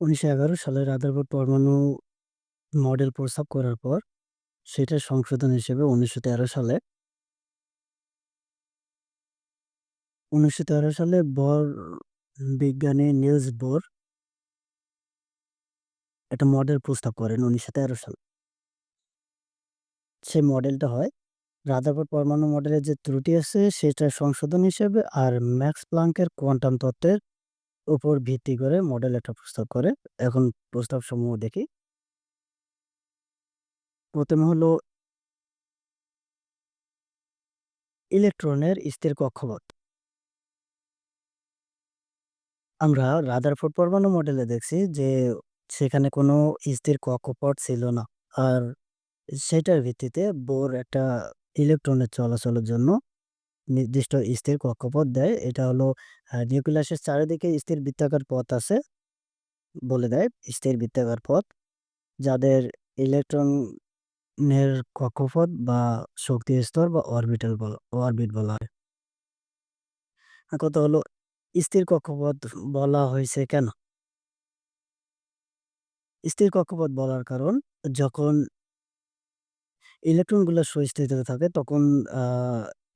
১৯১১ সালে রাদারফোর্ড পরমাণু মডেল প্রস্তাব করার পর, সেটা সংশোধন হিসেবে ১৯১৩ সালে ১৯১৩ সালে বর বিজ্ঞানী নিলস বোর একটা মডেল প্রস্তাব করেন ১৯১৩ সালে। সে মডেলটা হয় রাদারফোর্ড পরমাণু মডেলের যে ত্রুটি আছে, সেটা সংশোধন হিসেবে আর ম্যাক্স প্লাঙ্কের কোয়ান্টাম তত্ত্বের উপর ভিত্তি করে মডেল একটা প্রস্তাব করে। এখন প্রস্তাব সমূহ দেখি। প্রথমে হলো ইলেকট্রনের স্থির কক্ষপথ। আমরা রাদারফোর্ড পরমাণু মডেলে দেখছি যে সেখানে কোনো স্থির কক্ষপথ ছিল না। আর সেটার ভিত্তিতে বোর একটা ইলেকট্রনের চলাচলের জন্য নির্দিষ্ট স্থির কক্ষপথ দেয়। এটা হলো নিউক্লিয়াসের চারিদিকে স্থির বৃত্তাকার পথ আছে। বলে দেয়, স্থির বৃত্তাকার পথ। যাদের ইলেকট্রনের কক্ষপথ বা শক্তি স্তর বা অরবিটাল অরবিট বলা হয়। কথা হলো, স্থির কক্ষপথ বলা হয়েছে কেন? স্থির কক্ষপথ বলার কারণ, যখন ইলেকট্রনগুলো সুস্থিতিতে থাকে, তখন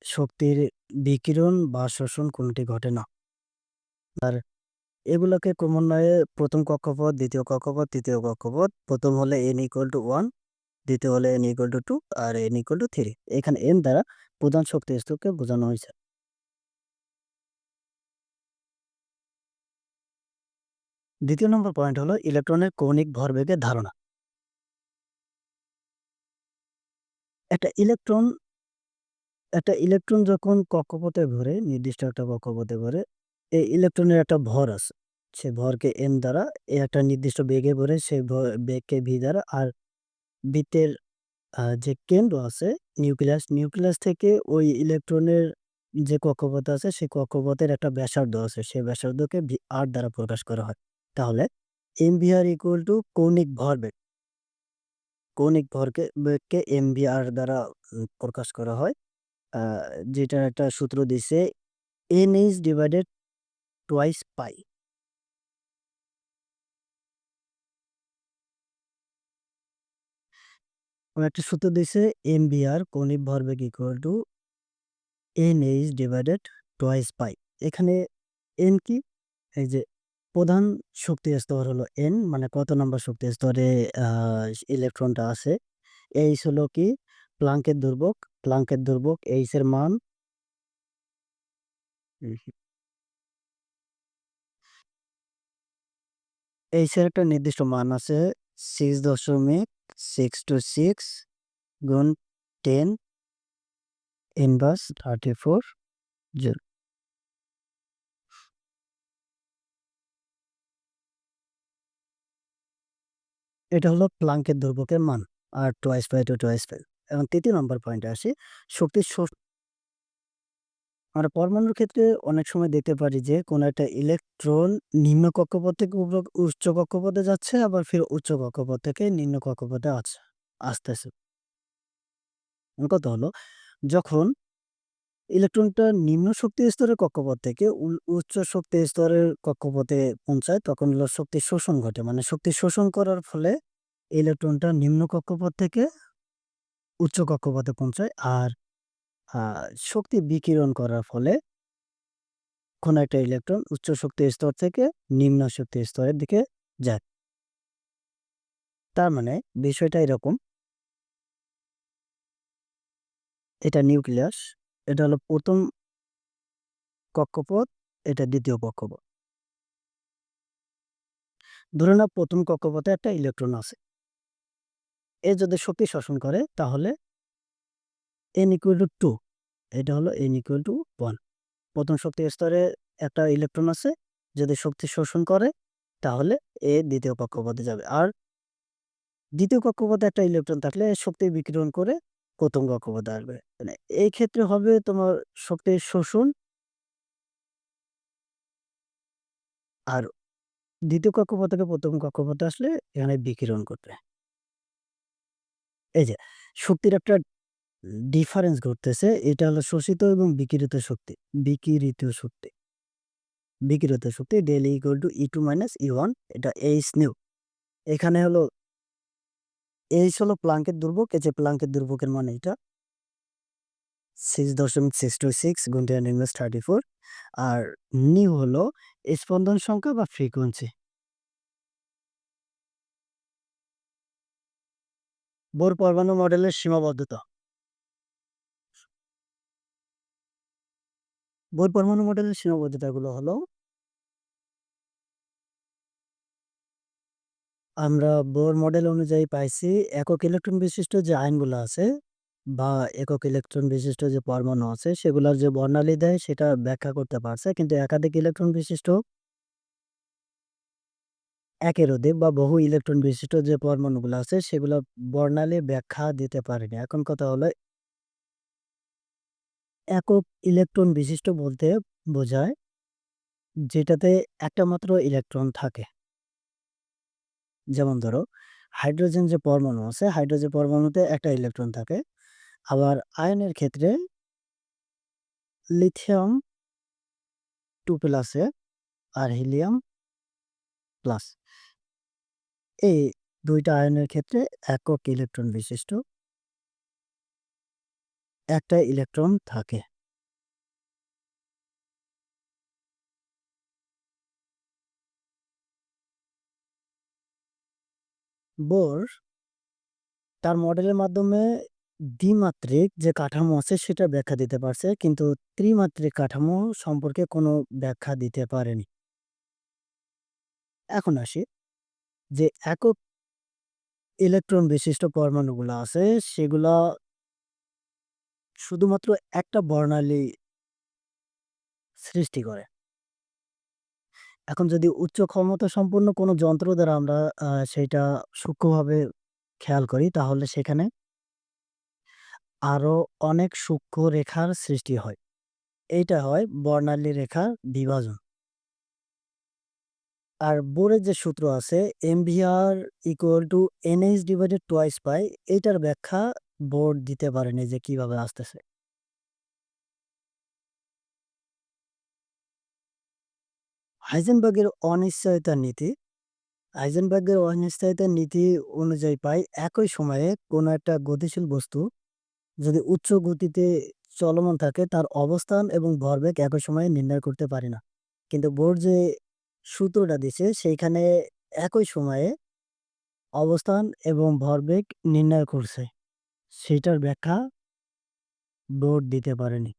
শক্তির বিকিরণ বা শোষণ কোনটি ঘটে না। আর এগুলোকে ক্রমান্বয়ে প্রথম কক্ষপথ, দ্বিতীয় কক্ষপথ, তৃতীয় কক্ষপথ। ১ম হলে এন ইকুয়াল টু = 1, দ্বিতীয় হলে এন ইকুয়াল টু = 2 আর n = 3 এখানে n দ্বারা প্রধান শক্তি স্তরকে বোঝানো হয়েছে। দ্বিতীয় নম্বর পয়েন্ট হলো ইলেকট্রনের কৌণিক ভরবেগের ধারণা। একটা ইলেকট্রন একটা ইলেকট্রন যখন কক্ষপথে ঘোরে, নির্দিষ্ট একটা কক্ষপথে ঘোরে, এই ইলেকট্রনের একটা ভর আছে। সে ভরকে এম দ্বারা এ একটা নির্দিষ্ট বেগে ঘোরে, সে বেগকে ভি দ্বারা আর বৃত্তের যে কেন্দ্র আছে নিউক্লিয়াস, নিউক্লিয়াস থেকে ওই ইলেকট্রনের যে কক্ষপথ আছে সেই কক্ষপথের একটা ব্যাসার্ধ আছে। সেই ব্যাসার্ধকে ভি r দ্বারা প্রকাশ করা হয়। তাহলে M V R equal to = কৌণিক ভরবেগ। কৌণিক ভরকে বেগকে এম ভি আর দ্বারা প্রকাশ করা হয়। যেটার একটা সূত্র দিছে N divided divided pi pi একটা সূত্র দিছে এম mvr কৌণিক ভরবেগ to N nh divided twice pi এখানে এন কি? এই যে প্রধান শক্তি স্তর হলো এন মানে কত নম্বর শক্তি স্তরে ইলেকট্রনটা আছে। h হলো কি? প্লাংকের দুর্ভোগ, প্লাংকের দুর্ভোগ h এর মান h এর একটা নির্দিষ্ট মান আছে 6.626 গুণ 10 ইনভার্স 34 জুল। এটা হলো প্লাংকের দুর্ভোগের মান। আর twice pi to twice pi এখন ৩য় নম্বর পয়েন্টে আসি। শক্তির আমরা পরমাণুর ক্ষেত্রে অনেক সময় দেখতে পারি যে, কোনো একটা ইলেকট্রন নিম্ন কক্ষপথ থেকে উচ্চ কক্ষপথে যাচ্ছে, আবার ফির উচ্চ কক্ষপথ থেকে নিম্ন কক্ষপথে আছ, আসতেছে। কথা হলো যখন ইলেকট্রনটা নিম্ন শক্তি স্তরের কক্ষপথ থেকে উচ্চ শক্তি স্তরের কক্ষপথে পৌঁছায়, তখন হলো শক্তির শোষণ ঘটে। মানে শক্তি শোষণ করার ফলে ইলেকট্রনটা নিম্ন কক্ষপথ থেকে উচ্চ কক্ষপথে পৌঁছায়। আর শক্তি বিকিরণ করার ফলে কোনো একটা ইলেকট্রন উচ্চ শক্তি স্তর থেকে নিম্ন শক্তি স্তরের দিকে যায়। তার মানে বিষয়টা এরকম এটা নিউক্লিয়াস, এটা হলো প্রথম কক্ষপথ, এটা দ্বিতীয় কক্ষপথ। ধরে নাও প্রথম কক্ষপথে একটা ইলেকট্রন আছে। এ যদি শক্তি শোষণ করে, তাহলে n = 2 এটা হলো n = 1 ১ম শক্তি স্তরে একটা ইলেকট্রন আছে। যদি শক্তি শোষণ করে, তাহলে এ ২য় কক্ষপথে যাবে। আর ২য় কক্ষপথে একটা ইলেকট্রন থাকলে শক্তি বিকিরণ করে প্রথম কক্ষপথে আসবে। মানে এই ক্ষেত্রে হবে তোমার শক্তির শোষণ আর দ্বিতীয় কক্ষপথ থেকে ১ম কক্ষপথে আসলে এখানে বিকিরণ করবে। এই যে, শক্তির একটা ডিফারেন্স ঘটতেছে। এটা হলো শোষিত এবং বিকিরিত শক্তি বিকিরিত শক্তি। বিকিরিত শক্তি del equal to E two minus E one এটা এইচ নিউ এখানে হলো এইচ হলো প্লাঙ্কের দুর্ভোগ এই যে প্লাঙ্কের দুর্ভোগের মানে এটা সিক্স দশমিক সিক্স টু সিক্স গুণ থার্টি ফোর আর নিউ হলো স্পন্দন সংখ্যা বা ফ্রিকোয়েন্সি বোর পরমাণু মডেলের সীমাবদ্ধতা। বোর পরমাণু মডেলের সীমাবদ্ধতাগুলো হলো, আমরা বোর মডেল অনুযায়ী পাইছি একক ইলেকট্রন বিশিষ্ট যে আয়নগুলো আছে বা একক ইলেকট্রন বিশিষ্ট যে পরমাণু আছে, সেগুলোর যে বর্ণালী দেয় সেটা ব্যাখ্যা করতে পারছে। কিন্তু একাধিক ইলেকট্রন বিশিষ্ট একের অধিক বা বহু ইলেকট্রন বিশিষ্ট যে পরমাণুগুলো আছে, সেগুলো বর্ণালী ব্যাখ্যা দিতে পারেনি। এখন কথা হলো, একক ইলেকট্রন বিশিষ্ট বলতে বোঝায় যেটাতে একটা মাত্র ইলেকট্রন থাকে। যেমন ধরো হাইড্রোজেন যে পরমাণু আছে হাইড্রোজেন পরমাণুতে একটা ইলেকট্রন থাকে। আবার আয়নের ক্ষেত্রে লিথিয়াম টু প্লাসে আর হিলিয়াম প্লাস এই দুইটা আয়নের ক্ষেত্রে একক ইলেকট্রন বিশিষ্ট একটা ইলেকট্রন থাকে। বোর তার মডেলের মাধ্যমে দ্বিমাত্রিক যে কাঠামো আছে সেটা ব্যাখ্যা দিতে পারছে, কিন্তু ত্রিমাত্রিক কাঠামো সম্পর্কে কোনো ব্যাখ্যা দিতে পারেনি। এখন আসি যে একক ইলেকট্রন বিশিষ্ট পরমাণুগুলো আছে, সেগুলা শুধুমাত্র একটা বর্ণালী সৃষ্টি করে। এখন যদি উচ্চ ক্ষমতা সম্পন্ন কোনো যন্ত্র দ্বারা আমরা সেইটা সূক্ষ্মভাবে খেয়াল করি, তাহলে সেখানে আরও অনেক সূক্ষ্ম রেখার সৃষ্টি হয়। এইটা হয় বর্ণালী রেখার বিভাজন। আর বোরের যে সূত্র আছে MVR equal to NH divided twice pi এইটার ব্যাখ্যা বোর্ড দিতে পারেনি যে কীভাবে আসতেছে। হাইজেনবার্গের অনিশ্চয়তার নীতি, হাইজেনবার্গের অনিশ্চয়তার নীতি অনুযায়ী পাই একই সময়ে কোনো একটা গতিশীল বস্তু যদি উচ্চ গতিতে চলমান থাকে, তার অবস্থান এবং ভরবেগ একই সময়ে নির্ণয় করতে পারি না। কিন্তু বোর্ড যে সূত্রটা দিছে। সেইখানে একই সময়ে অবস্থান এবং ভরবেগ নির্ণয় করছে। সেটার ব্যাখ্যা বোর্ড দিতে পারেনি।